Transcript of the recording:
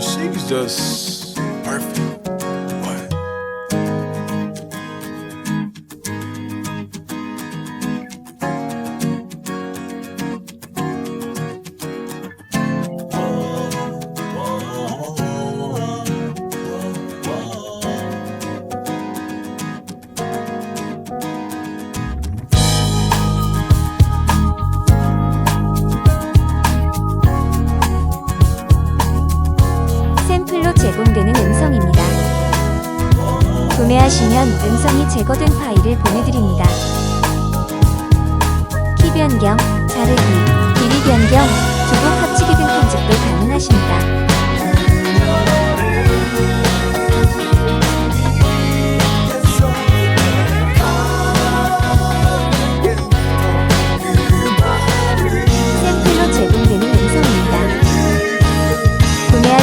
she just 제공되는 음성입니다. 구매하시면 음성이 제거된 파일을 보내드립니다. 키 변경, 자르기,